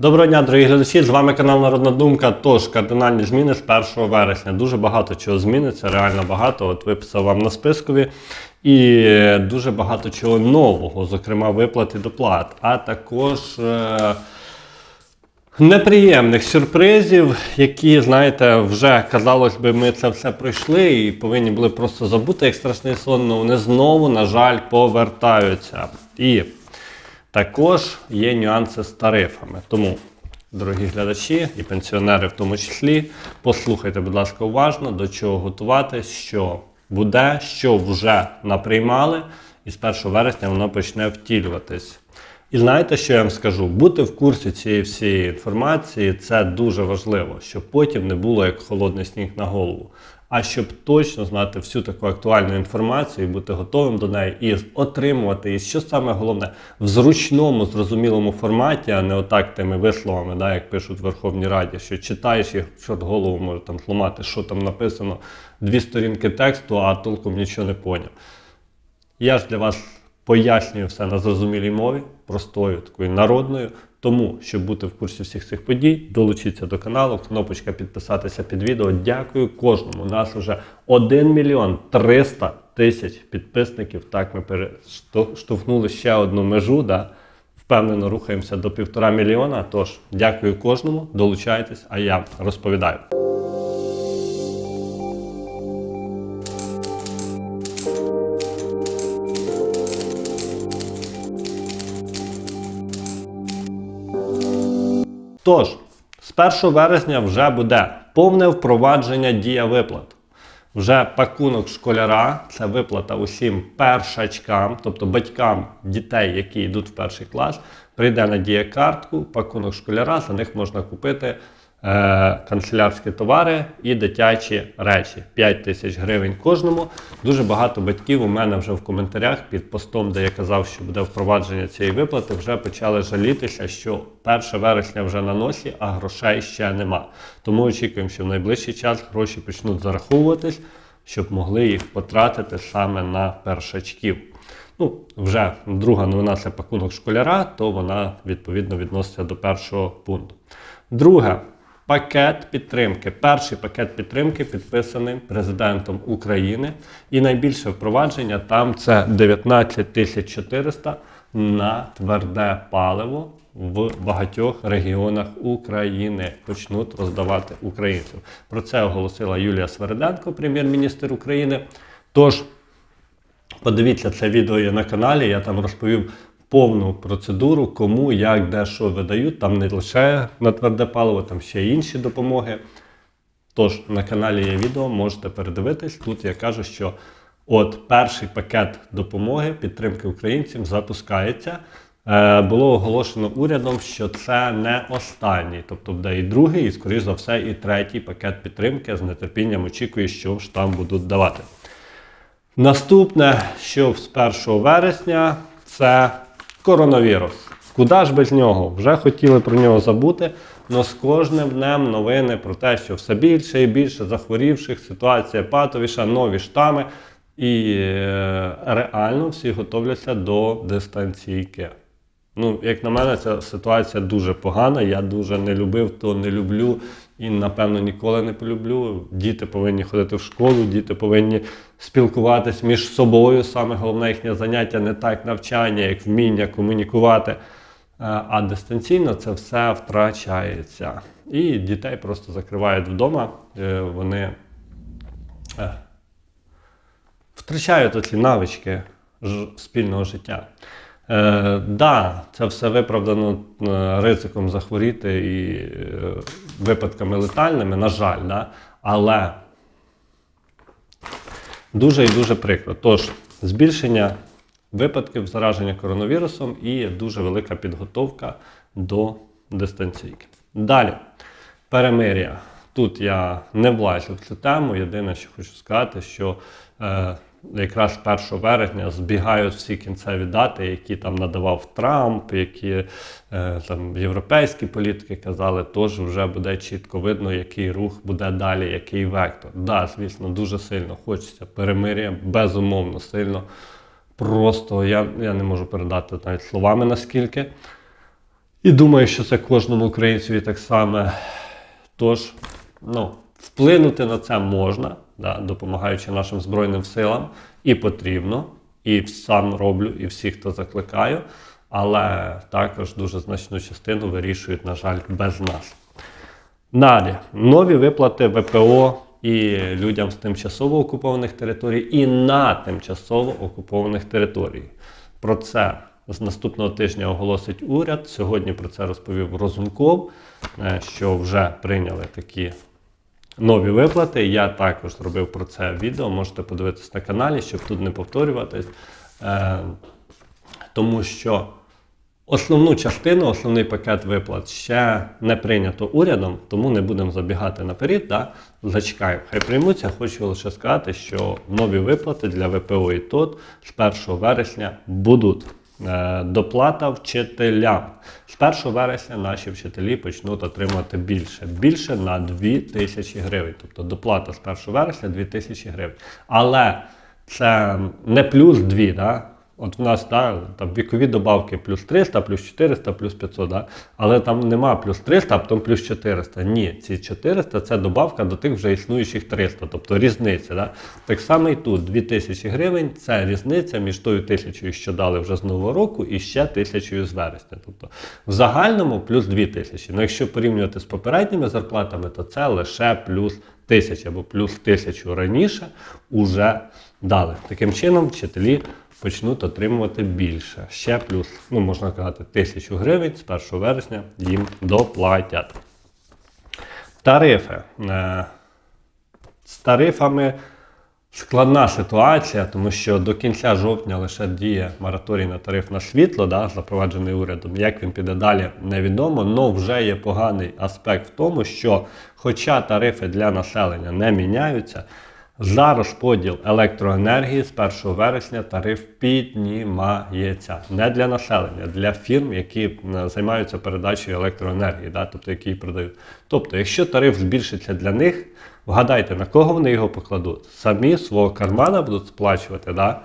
Доброго дня, дорогі глядачі! З вами канал Народна Думка. Тож кардинальні зміни з 1 вересня. Дуже багато чого зміниться, реально багато. От виписав вам на спискові. І дуже багато чого нового, зокрема виплати доплат, а також. Е- Неприємних сюрпризів, які, знаєте, вже казалось би, ми це все пройшли і повинні були просто забути як страшний сон, але вони знову, на жаль, повертаються. І також є нюанси з тарифами. Тому, дорогі глядачі і пенсіонери в тому числі, послухайте, будь ласка, уважно, до чого готуватись, що буде, що вже наприймали, і з 1 вересня воно почне втілюватись. І знаєте, що я вам скажу? Бути в курсі цієї всієї інформації це дуже важливо, щоб потім не було як холодний сніг на голову. А щоб точно знати всю таку актуальну інформацію, і бути готовим до неї і отримувати, і що саме головне, в зручному, зрозумілому форматі, а не отак тими висловами, да, як пишуть в Верховній Раді, що читаєш і чорт голову може там зламати, що там написано, дві сторінки тексту, а толком нічого не поняв. Я ж для вас пояснюю все на зрозумілій мові, простою, такою народною. Тому, щоб бути в курсі всіх цих подій, долучіться до каналу, кнопочка підписатися під відео. Дякую кожному. У нас вже 1 мільйон 300 тисяч підписників. Так, ми перештовхнули ще одну межу. Да? Впевнено, рухаємося до півтора мільйона. Тож, дякую кожному, долучайтесь, а я розповідаю. Тож, з 1 вересня вже буде повне впровадження дія виплат. Вже пакунок школяра це виплата усім першачкам, тобто батькам дітей, які йдуть в перший клас, прийде на дієкартку, пакунок школяра, за них можна купити канцелярські товари і дитячі речі. 5 тисяч гривень кожному. Дуже багато батьків у мене вже в коментарях під постом, де я казав, що буде впровадження цієї виплати, вже почали жалітися, що 1 вересня вже на носі, а грошей ще нема. Тому очікуємо, що в найближчий час гроші почнуть зараховуватись, щоб могли їх потратити саме на першачків. Ну, вже друга новина це пакунок школяра, то вона відповідно відноситься до першого пункту. Друге, пакет підтримки. Перший пакет підтримки підписаний президентом України. І найбільше впровадження там це 19 тисяч 400 на тверде паливо в багатьох регіонах України почнуть роздавати українцям. Про це оголосила Юлія Свериденко, прем'єр-міністр України. Тож Подивіться це відео є на каналі, я там розповів повну процедуру, кому, як, де, що видають. Там не лише на тверде паливо, там ще й інші допомоги. Тож на каналі є відео, можете передивитись. Тут я кажу, що от перший пакет допомоги підтримки українцям запускається. Е, було оголошено урядом, що це не останній, тобто буде і другий, і, скоріш за все, і третій пакет підтримки. З нетерпінням очікую, що ж там будуть давати. Наступне, що з 1 вересня, це коронавірус. Куди ж без нього? Вже хотіли про нього забути, але з кожним днем новини про те, що все більше і більше захворівших, ситуація патовіша, нові штами. І е, реально всі готовляться до дистанційки. Ну, як на мене, ця ситуація дуже погана. Я дуже не любив, то не люблю і, напевно, ніколи не полюблю. Діти повинні ходити в школу, діти повинні спілкуватись між собою. Саме головне їхнє заняття не так навчання, як вміння комунікувати. Е, А дистанційно це все втрачається. І дітей просто закривають вдома. Е, Вони е, втрачають оці навички спільного життя. Е, да, це все виправдано е, ризиком захворіти і е, випадками летальними, на жаль, да? але дуже і дуже прикро. Тож, збільшення випадків зараження коронавірусом і дуже велика підготовка до дистанційки. Далі, перемир'я. Тут я не влазю в цю тему. Єдине, що хочу сказати, що е, якраз 1 вересня збігають всі кінцеві дати, які там надавав Трамп, які е, там європейські політики казали, тож вже буде чітко видно, який рух буде далі, який вектор. Да, звісно, дуже сильно хочеться перемир'я, безумовно сильно. Просто я, я не можу передати навіть словами наскільки. І думаю, що це кожному українцеві так само. Тож, ну, вплинути на це можна, да, допомагаючи нашим Збройним силам, і потрібно, і сам роблю, і всіх, хто закликаю, але також дуже значну частину вирішують, на жаль, без нас. Далі, нові виплати ВПО і людям з тимчасово окупованих територій, і на тимчасово окупованих територій. Про це з наступного тижня оголосить уряд. Сьогодні про це розповів Розумков, е, що вже прийняли такі нові виплати. Я також зробив про це відео. Можете подивитись на каналі, щоб тут не повторюватись. Е, Тому що Основну частину, основний пакет виплат ще не прийнято урядом, тому не будемо забігати наперед. Да? Зачекаємо. Хай приймуться. Хочу лише сказати, що нові виплати для ВПО і ТОТ з 1 вересня будуть. Е, Доплата вчителям. З 1 вересня наші вчителі почнуть отримувати більше. Більше на 2 тисячі гривень. Тобто доплата з 1 вересня 2 тисячі гривень. Але це не плюс 2, да? От в нас да, там вікові добавки плюс 300, плюс 400, плюс 500, да? але там нема плюс 300, а потім плюс 400. Ні, ці 400 це добавка до тих вже існуючих 300, тобто різниця. Да? Так само і тут 2000 гривень це різниця між тою тисячою, що дали вже з нового року, і ще тисячою з вересня. Тобто в загальному плюс 2000. Ну якщо порівнювати з попередніми зарплатами, то це лише плюс 1000 або плюс 1000 раніше уже дали. Таким чином, вчителі почнуть отримувати більше. Ще плюс, ну можна казати, тисячу гривень з 1 вересня їм доплатять. Тарифи. Е, З тарифами складна ситуація, тому що до кінця жовтня лише діє мораторій на тариф на світло, да, запроваджений урядом. Як він піде далі, невідомо. але вже є поганий аспект в тому, що, хоча тарифи для населення не міняються, за розподіл електроенергії з 1 вересня тариф піднімається не для населення, для фірм, які займаються передачею електроенергії, да, тобто які її продають. Тобто, якщо тариф збільшиться для них, вгадайте, на кого вони його покладуть? Самі свого кармана будуть сплачувати. Да?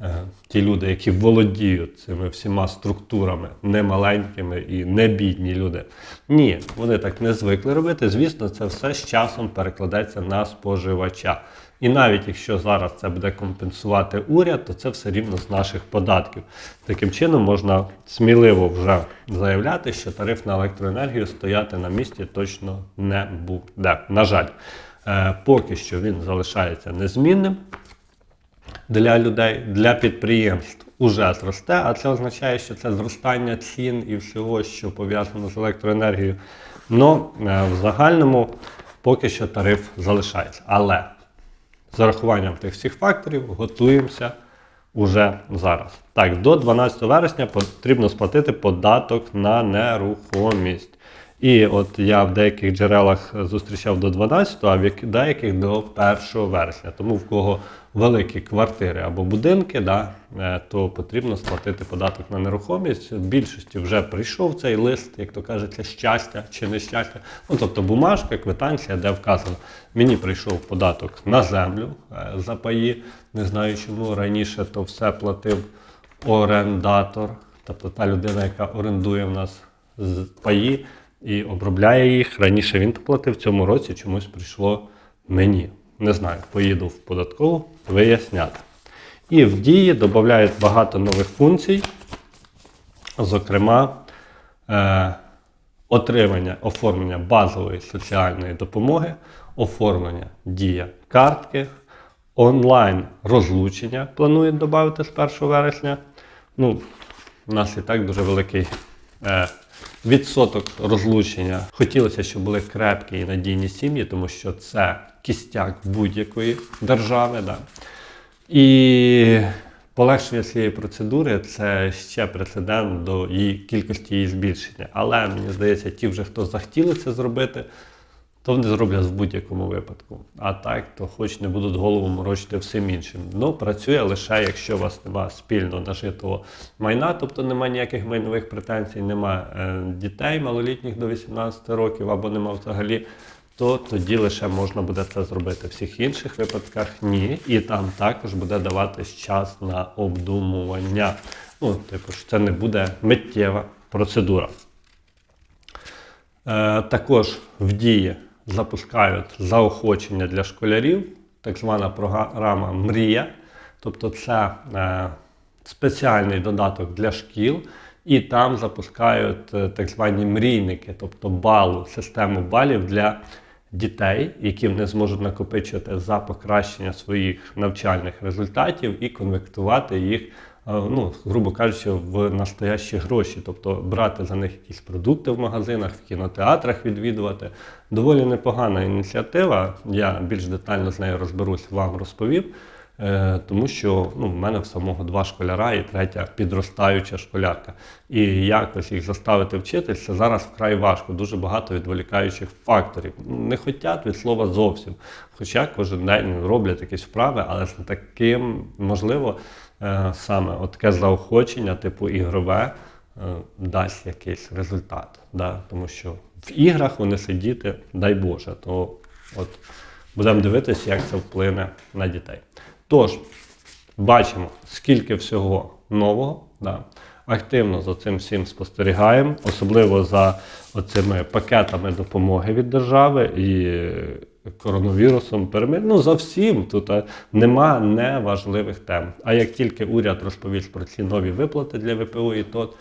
е, Ті люди, які володіють цими всіма структурами, не маленькими і не бідні люди. Ні, вони так не звикли робити. Звісно, це все з часом перекладеться на споживача. І навіть якщо зараз це буде компенсувати уряд, то це все рівно з наших податків. Таким чином можна сміливо вже заявляти, що тариф на електроенергію стояти на місці точно не буде. На жаль, Е, поки що він залишається незмінним для людей, для підприємств уже зросте, а це означає, що це зростання цін і всього, що пов'язано з електроенергією. Ну, в загальному поки що тариф залишається. Але з урахуванням тих всіх факторів готуємося уже зараз. Так, до 12 вересня потрібно сплатити податок на нерухомість. І от я в деяких джерелах зустрічав до 12, а в деяких до 1 вересня. Тому в кого великі квартири або будинки, да, е, то потрібно сплатити податок на нерухомість. В більшості вже прийшов цей лист, як то кажеться, щастя чи нещастя. Ну тобто бумажка, квитанція, де вказано, мені прийшов податок на землю е, за паї. Не знаю, чому раніше то все платив орендатор, тобто та людина, яка орендує в нас з паї і обробляє їх. Раніше він платив, в цьому році чомусь прийшло мені. Не знаю, поїду в податкову виясняти. І в дії додають багато нових функцій, зокрема, е, отримання, оформлення базової соціальної допомоги, оформлення дія картки, онлайн розлучення планують додати з 1 вересня. Ну, у нас і так дуже великий е, відсоток розлучення. Хотілося, щоб були крепкі і надійні сім'ї, тому що це кістяк будь-якої держави. Да. І полегшення цієї процедури це ще прецедент до її кількості її збільшення. Але мені здається, ті вже хто захотіли це зробити, то вони зроблять в будь-якому випадку. А так, то хоч не будуть голову морочити всім іншим. Ну, працює лише, якщо у вас немає спільно нажитого майна, тобто немає ніяких майнових претензій, немає е, дітей малолітніх до 18 років або нема взагалі. То тоді лише можна буде це зробити. В всіх інших випадках ні. І там також буде даватись час на обдумування. Ну, типу, що це не буде миттєва процедура. Е, також в дії запускають заохочення для школярів, так звана програма Мрія. Тобто це е, спеціальний додаток для шкіл, і там запускають е, так звані мрійники, тобто балу, систему балів для дітей, які вони зможуть накопичувати за покращення своїх навчальних результатів і конвертувати їх, ну, грубо кажучи, в настоящі гроші, тобто брати за них якісь продукти в магазинах, в кінотеатрах відвідувати. Доволі непогана ініціатива. Я більш детально з нею розберусь, вам розповів. Е, Тому що ну, в мене в самого два школяра і третя підростаюча школярка. І якось їх заставити вчитися зараз вкрай важко. Дуже багато відволікаючих факторів. Не хотять від слова зовсім. Хоча кожен день роблять якісь вправи, але з таким можливо е, саме таке заохочення, типу ігрове, е, дасть якийсь результат. Да? Тому що в іграх вони сидіти, дай Боже, то от будемо дивитися, як це вплине на дітей. Тож, бачимо, скільки всього нового. Да. Активно за цим всім спостерігаємо, особливо за оцими пакетами допомоги від держави і коронавірусом перемир. Ну, за всім тут е, нема неважливих тем. А як тільки уряд розповість про ці нові виплати для ВПО, і то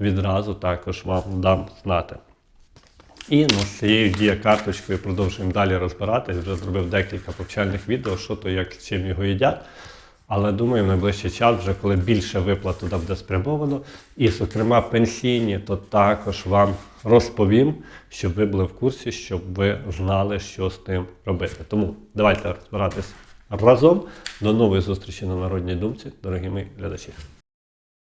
відразу також вам дам знати. І ну, з цією дія-карточкою продовжуємо далі розбиратись. Вже зробив декілька повчальних відео, що то як чим його їдять. Але думаю, в найближчий час, вже коли більше виплат туди буде спрямовано, і, зокрема, пенсійні, то також вам розповім, щоб ви були в курсі, щоб ви знали, що з тим робити. Тому давайте розбиратись разом. До нової зустрічі на Народній думці, дорогі мої глядачі.